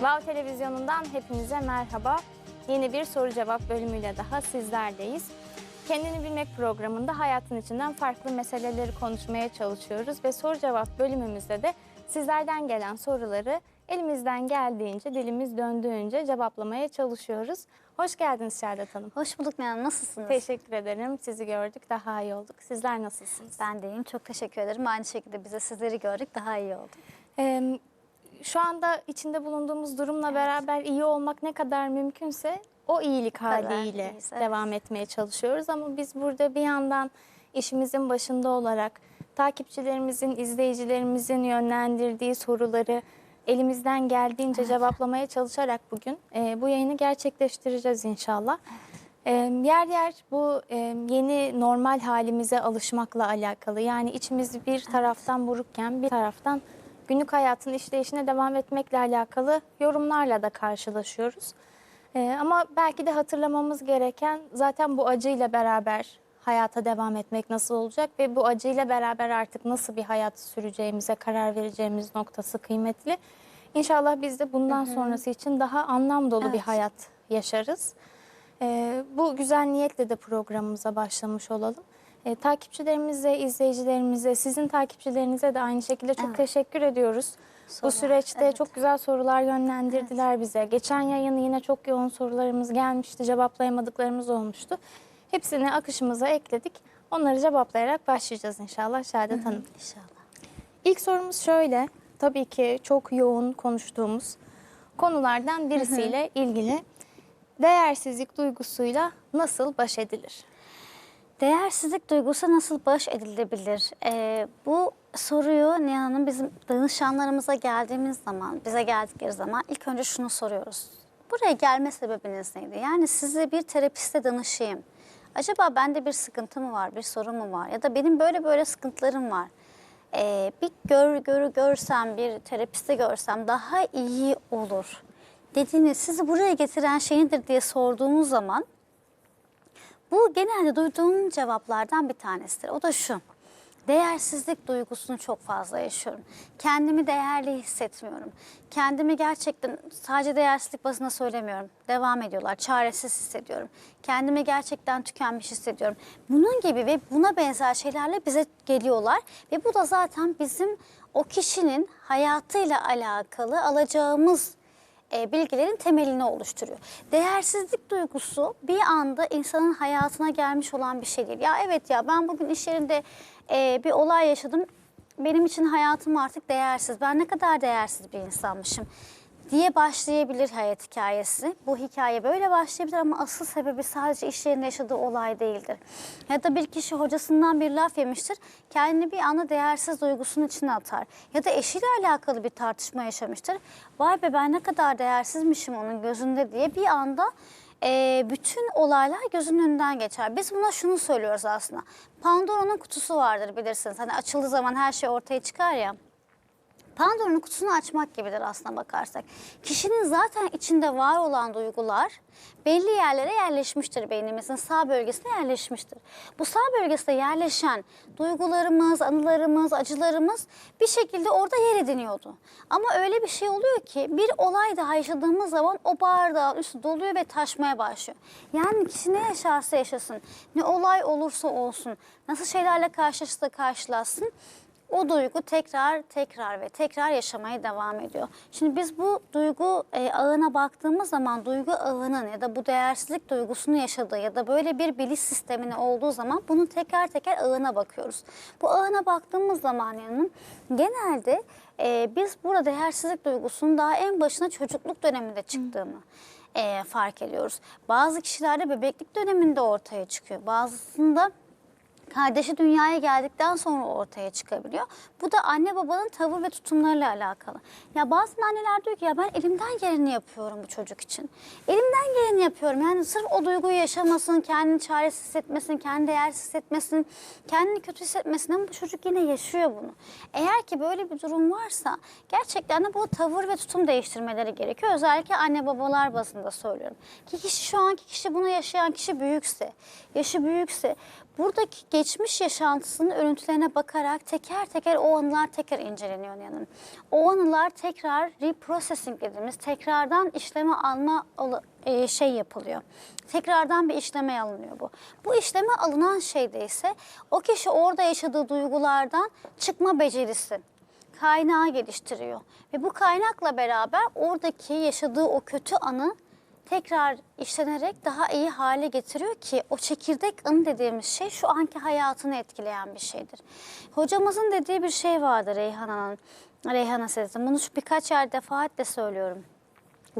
Vav Televizyonu'ndan hepinize merhaba. Yeni bir soru cevap bölümüyle daha sizlerleyiz. Kendini Bilmek programında hayatın içinden farklı meseleleri konuşmaya çalışıyoruz ve soru cevap bölümümüzde de sizlerden gelen soruları elimizden geldiğince, dilimiz döndüğünce cevaplamaya çalışıyoruz. Hoş geldiniz Şerdat Hanım. Hoş bulduk Nihan. Nasılsınız? Teşekkür ederim. Sizi gördük, daha iyi olduk. Sizler nasılsınız? Ben de iyiyim. Çok teşekkür ederim. Aynı şekilde bize sizleri gördük. Daha iyi oldu. Ee, şu anda içinde bulunduğumuz durumla beraber iyi olmak ne kadar mümkünse o iyilik haliyle iyiyiz, evet. devam etmeye çalışıyoruz. Ama biz burada bir yandan işimizin başında olarak takipçilerimizin, izleyicilerimizin yönlendirdiği soruları elimizden geldiğince cevaplamaya çalışarak bugün e, bu yayını gerçekleştireceğiz inşallah. E, yer yer bu e, yeni normal halimize alışmakla alakalı. Yani içimiz bir taraftan burukken bir taraftan günlük hayatın işleyişine devam etmekle alakalı yorumlarla da karşılaşıyoruz. Ee, ama belki de hatırlamamız gereken zaten bu acıyla beraber hayata devam etmek nasıl olacak ve bu acıyla beraber artık nasıl bir hayat süreceğimize karar vereceğimiz noktası kıymetli. İnşallah biz de bundan sonrası için daha anlam dolu bir Evet. hayat yaşarız. Ee, bu güzel niyetle de programımıza başlamış olalım. Ee, takipçilerimize, izleyicilerimize, sizin takipçilerinize de aynı şekilde çok Evet. teşekkür ediyoruz. Bu Sorular, süreçte evet. çok güzel sorular yönlendirdiler bize. Geçen yayın yine çok yoğun sorularımız gelmişti, cevaplayamadıklarımız olmuştu. Hepsini akışımıza ekledik. Onları cevaplayarak başlayacağız inşallah Şehadet Hanım. İnşallah. İlk sorumuz şöyle. Tabii ki çok yoğun konuştuğumuz konulardan birisiyle ilgili. Değersizlik duygusuyla nasıl baş edilir? Değersizlik duygusu nasıl baş edilebilir? Ee, bu soruyu Nihan Hanım bizim danışanlarımıza geldiğimiz zaman, bize geldikleri zaman ilk önce şunu soruyoruz. Buraya gelme sebebiniz neydi? Yani size bir terapiste danışayım. Acaba bende bir sıkıntı mı var, bir sorun mu var? Ya da benim böyle böyle sıkıntılarım var. Ee, bir gör, görü görsem, bir terapiste görsem daha iyi olur dediğiniz, sizi buraya getiren şey nedir diye sorduğumuz zaman bu genelde duyduğum cevaplardan bir tanesidir. O da şu. Değersizlik duygusunu çok fazla yaşıyorum. Kendimi değerli hissetmiyorum. Kendimi gerçekten sadece değersizlik bazında söylemiyorum. Devam ediyorlar. Çaresiz hissediyorum. Kendimi gerçekten tükenmiş hissediyorum. Bunun gibi ve buna benzer şeylerle bize geliyorlar. Ve bu da zaten bizim o kişinin hayatıyla alakalı alacağımız e, bilgilerin temelini oluşturuyor. Değersizlik duygusu bir anda insanın hayatına gelmiş olan bir şey değil. Ya evet ya ben bugün iş yerinde e, bir olay yaşadım. Benim için hayatım artık değersiz. Ben ne kadar değersiz bir insanmışım diye başlayabilir hayat hikayesi. Bu hikaye böyle başlayabilir ama asıl sebebi sadece iş yerinde yaşadığı olay değildir. Ya da bir kişi hocasından bir laf yemiştir, kendini bir anda değersiz duygusunun içine atar. Ya da eşiyle alakalı bir tartışma yaşamıştır. Vay be ben ne kadar değersizmişim onun gözünde diye bir anda e, bütün olaylar gözünün önünden geçer. Biz buna şunu söylüyoruz aslında. Pandora'nın kutusu vardır bilirsiniz. Hani açıldığı zaman her şey ortaya çıkar ya. Pandora'nın kutusunu açmak gibidir aslına bakarsak. Kişinin zaten içinde var olan duygular belli yerlere yerleşmiştir beynimizin sağ bölgesine yerleşmiştir. Bu sağ bölgesinde yerleşen duygularımız, anılarımız, acılarımız bir şekilde orada yer ediniyordu. Ama öyle bir şey oluyor ki bir olay daha yaşadığımız zaman o bardağın üstü doluyor ve taşmaya başlıyor. Yani kişi ne yaşarsa yaşasın, ne olay olursa olsun, nasıl şeylerle karşılaşırsa karşılaşsın o duygu tekrar tekrar ve tekrar yaşamaya devam ediyor. Şimdi biz bu duygu e, ağına baktığımız zaman duygu ağının ya da bu değersizlik duygusunu yaşadığı ya da böyle bir biliş sistemine olduğu zaman bunun tekrar tekrar ağına bakıyoruz. Bu ağına baktığımız zaman yani genelde e, biz burada değersizlik duygusunun daha en başına çocukluk döneminde çıktığını e, fark ediyoruz. Bazı kişilerde bebeklik döneminde ortaya çıkıyor. Bazısında kardeşi dünyaya geldikten sonra ortaya çıkabiliyor. Bu da anne babanın tavır ve tutumlarıyla alakalı. Ya bazı anneler diyor ki ya ben elimden geleni yapıyorum bu çocuk için. Elimden geleni yapıyorum. Yani sırf o duyguyu yaşamasın, kendini çaresiz hissetmesin, kendini değersiz hissetmesin, kendini kötü hissetmesin ama bu çocuk yine yaşıyor bunu. Eğer ki böyle bir durum varsa gerçekten de bu tavır ve tutum değiştirmeleri gerekiyor. Özellikle anne babalar bazında söylüyorum. Ki kişi şu anki kişi bunu yaşayan kişi büyükse, yaşı büyükse buradaki geçmiş yaşantısının örüntülerine bakarak teker teker o anılar tekrar inceleniyor yanım. O anılar tekrar reprocessing dediğimiz tekrardan işleme alma e, şey yapılıyor. Tekrardan bir işleme alınıyor bu. Bu işleme alınan şeyde ise o kişi orada yaşadığı duygulardan çıkma becerisi kaynağı geliştiriyor. Ve bu kaynakla beraber oradaki yaşadığı o kötü anı tekrar işlenerek daha iyi hale getiriyor ki o çekirdek anı dediğimiz şey şu anki hayatını etkileyen bir şeydir. Hocamızın dediği bir şey vardı Reyhan Hanım. Reyhan Sezin. Bunu şu birkaç yer defaatle söylüyorum.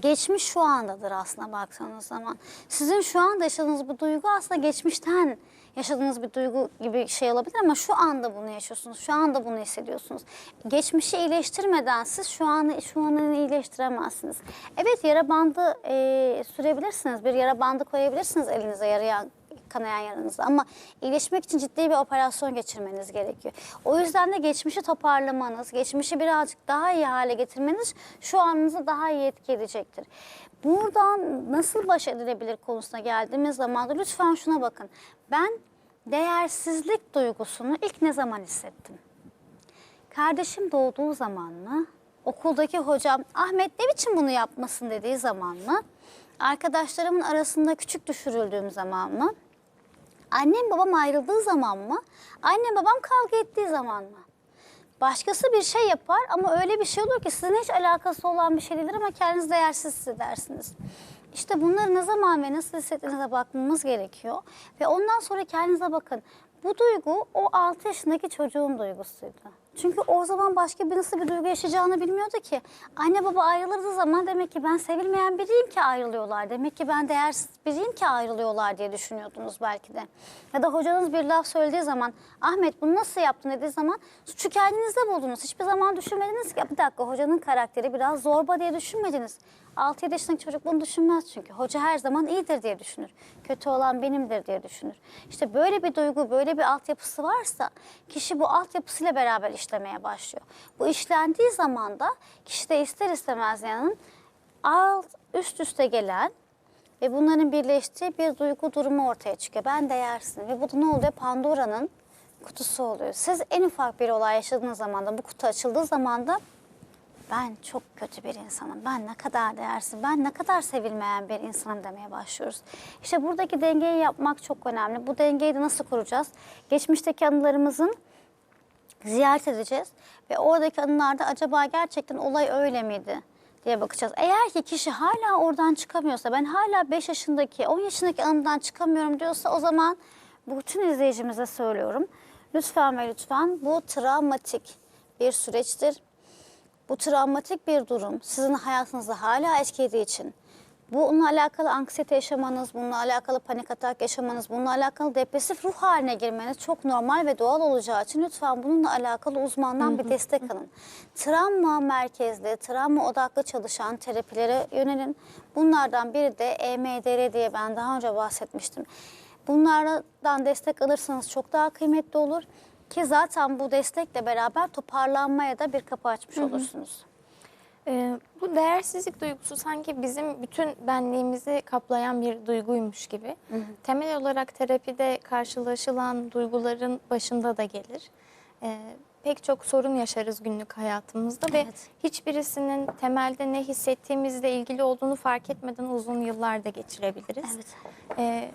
Geçmiş şu andadır aslında baktığınız zaman. Sizin şu anda yaşadığınız bu duygu aslında geçmişten yaşadığınız bir duygu gibi şey olabilir ama şu anda bunu yaşıyorsunuz. Şu anda bunu hissediyorsunuz. Geçmişi iyileştirmeden siz şu anı şu anı iyileştiremezsiniz. Evet yara bandı e, sürebilirsiniz. Bir yara bandı koyabilirsiniz elinize yarayan kanayan yaranızda ama iyileşmek için ciddi bir operasyon geçirmeniz gerekiyor. O yüzden de geçmişi toparlamanız, geçmişi birazcık daha iyi hale getirmeniz şu anınızı daha iyi etki edecektir. Buradan nasıl baş edilebilir konusuna geldiğimiz zaman da lütfen şuna bakın. Ben değersizlik duygusunu ilk ne zaman hissettim? Kardeşim doğduğu zaman mı? Okuldaki hocam Ahmet ne biçim bunu yapmasın dediği zaman mı? Arkadaşlarımın arasında küçük düşürüldüğüm zaman mı? Annem babam ayrıldığı zaman mı? Annem babam kavga ettiği zaman mı? Başkası bir şey yapar ama öyle bir şey olur ki sizin hiç alakası olan bir şey değildir ama kendinizi değersiz hissedersiniz. İşte bunları ne zaman ve nasıl hissettiğinize bakmamız gerekiyor. Ve ondan sonra kendinize bakın. Bu duygu o 6 yaşındaki çocuğun duygusuydu. Çünkü o zaman başka bir nasıl bir duygu yaşayacağını bilmiyordu ki. Anne baba ayrılırdığı zaman demek ki ben sevilmeyen biriyim ki ayrılıyorlar. Demek ki ben değersiz biriyim ki ayrılıyorlar diye düşünüyordunuz belki de. Ya da hocanız bir laf söylediği zaman Ahmet bunu nasıl yaptın dediği zaman suçu kendinizde buldunuz. Hiçbir zaman düşünmediniz ki "Ya bir dakika hocanın karakteri biraz zorba diye düşünmediniz. 6-7 yaşındaki çocuk bunu düşünmez çünkü. Hoca her zaman iyidir diye düşünür. Kötü olan benimdir diye düşünür. İşte böyle bir duygu, böyle bir altyapısı varsa kişi bu altyapısıyla beraber işlemeye başlıyor. Bu işlendiği zaman da kişi de ister istemez yanın alt üst üste gelen ve bunların birleştiği bir duygu durumu ortaya çıkıyor. Ben değersin ve bu da ne oluyor? Pandora'nın kutusu oluyor. Siz en ufak bir olay yaşadığınız zaman da bu kutu açıldığı zaman da ben çok kötü bir insanım, ben ne kadar değersiz, ben ne kadar sevilmeyen bir insanım demeye başlıyoruz. İşte buradaki dengeyi yapmak çok önemli. Bu dengeyi de nasıl kuracağız? Geçmişteki anılarımızın ziyaret edeceğiz ve oradaki anılarda acaba gerçekten olay öyle miydi diye bakacağız. Eğer ki kişi hala oradan çıkamıyorsa, ben hala 5 yaşındaki, 10 yaşındaki anıdan çıkamıyorum diyorsa o zaman bütün izleyicimize söylüyorum. Lütfen ve lütfen bu travmatik bir süreçtir. Bu travmatik bir durum sizin hayatınızda hala etkilediği için bununla alakalı anksiyete yaşamanız, bununla alakalı panik atak yaşamanız, bununla alakalı depresif ruh haline girmeniz çok normal ve doğal olacağı için lütfen bununla alakalı uzmandan bir destek alın. Travma merkezli, travma odaklı çalışan terapilere yönelin. Bunlardan biri de EMDR diye ben daha önce bahsetmiştim. Bunlardan destek alırsanız çok daha kıymetli olur. Ki zaten bu destekle beraber toparlanmaya da bir kapı açmış olursunuz. Ee, bu değersizlik duygusu sanki bizim bütün benliğimizi kaplayan bir duyguymuş gibi. Temel olarak terapide karşılaşılan duyguların başında da gelir. Ee, pek çok sorun yaşarız günlük hayatımızda ve Evet. hiçbirisinin temelde ne hissettiğimizle ilgili olduğunu fark etmeden uzun yıllar da geçirebiliriz. Evet. Ee,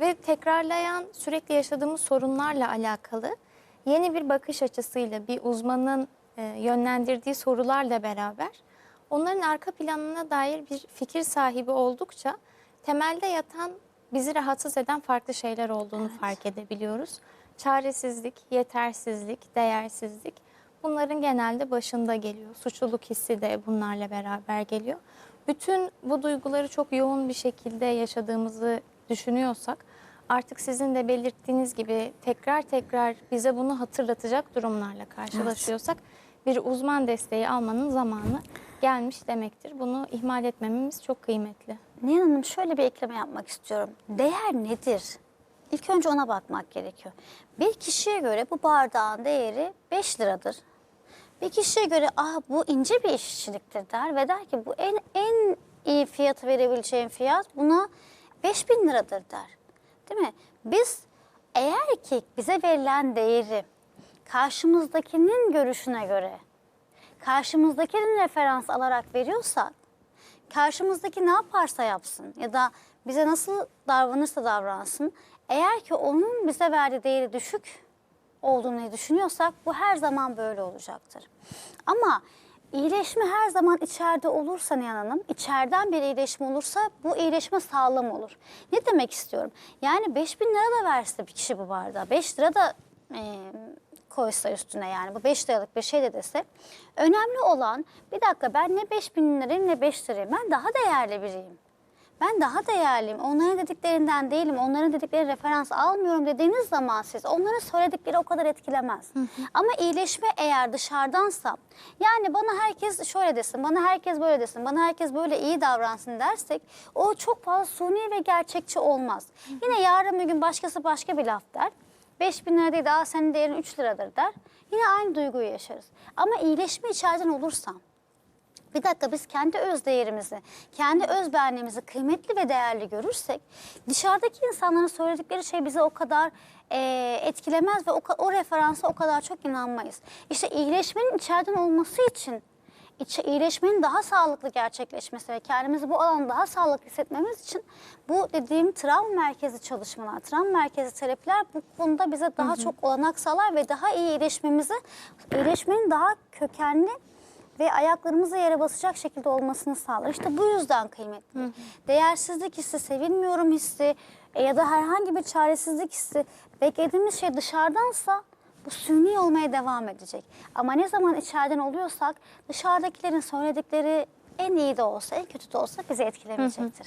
ve tekrarlayan sürekli yaşadığımız sorunlarla alakalı yeni bir bakış açısıyla bir uzmanın e, yönlendirdiği sorularla beraber onların arka planına dair bir fikir sahibi oldukça temelde yatan bizi rahatsız eden farklı şeyler olduğunu fark edebiliyoruz. Çaresizlik, yetersizlik, değersizlik bunların genelde başında geliyor. Suçluluk hissi de bunlarla beraber geliyor. Bütün bu duyguları çok yoğun bir şekilde yaşadığımızı düşünüyorsak artık sizin de belirttiğiniz gibi tekrar tekrar bize bunu hatırlatacak durumlarla karşılaşıyorsak bir uzman desteği almanın zamanı gelmiş demektir. Bunu ihmal etmememiz çok kıymetli. Nihan Hanım şöyle bir ekleme yapmak istiyorum. Değer nedir? İlk önce ona bakmak gerekiyor. Bir kişiye göre bu bardağın değeri 5 liradır. Bir kişiye göre ah bu ince bir işçiliktir der ve der ki bu en en iyi fiyatı verebileceğim fiyat buna 5000 liradır der. Değil mi? Biz Eğer ki bize verilen değeri karşımızdakinin görüşüne göre, karşımızdakinin referans alarak veriyorsak, karşımızdaki ne yaparsa yapsın ya da bize nasıl davranırsa davransın, eğer ki onun bize verdiği değeri düşük olduğunu düşünüyorsak bu her zaman böyle olacaktır. Ama iyileşme her zaman içeride olursa Nihan Hanım, içeriden bir iyileşme olursa bu iyileşme sağlam olur. Ne demek istiyorum? Yani 5000 lira da verse bir kişi bu bardağa, 5 lira da e, koysa üstüne yani bu 5 liralık bir şey de dese. Önemli olan bir dakika ben ne 5000 lirayım ne 5 lirayım ben daha değerli biriyim. Ben daha değerliyim. Onların dediklerinden değilim. Onların dedikleri referans almıyorum dediğiniz zaman siz onların söyledikleri o kadar etkilemez. Ama iyileşme eğer dışarıdansa yani bana herkes şöyle desin, bana herkes böyle desin, bana herkes böyle iyi davransın dersek o çok fazla suni ve gerçekçi olmaz. Yine yarın bir gün başkası başka bir laf der. 5 bin lira değil senin değerin 3 liradır der. Yine aynı duyguyu yaşarız. Ama iyileşme içeriden olursa bir dakika biz kendi öz değerimizi, kendi öz benliğimizi kıymetli ve değerli görürsek dışarıdaki insanların söyledikleri şey bizi o kadar eee, etkilemez ve o, o referansa o kadar çok inanmayız. İşte iyileşmenin içeriden olması için içe, iyileşmenin daha sağlıklı gerçekleşmesi ve kendimizi bu alanda daha sağlıklı hissetmemiz için bu dediğim travma merkezi çalışmalar, travma merkezi terapiler bu konuda bize daha çok olanak sağlar ve daha iyi iyileşmemizi, iyileşmenin daha kökenli ve ayaklarımızı yere basacak şekilde olmasını sağlar. İşte bu yüzden kıymetli. Değersizlik hissi, sevilmiyorum hissi e, ya da herhangi bir çaresizlik hissi beklediğimiz şey dışarıdansa bu suni olmaya devam edecek. Ama ne zaman içeriden oluyorsak dışarıdakilerin söyledikleri en iyi de olsa, en kötü de olsa bizi etkilemeyecektir.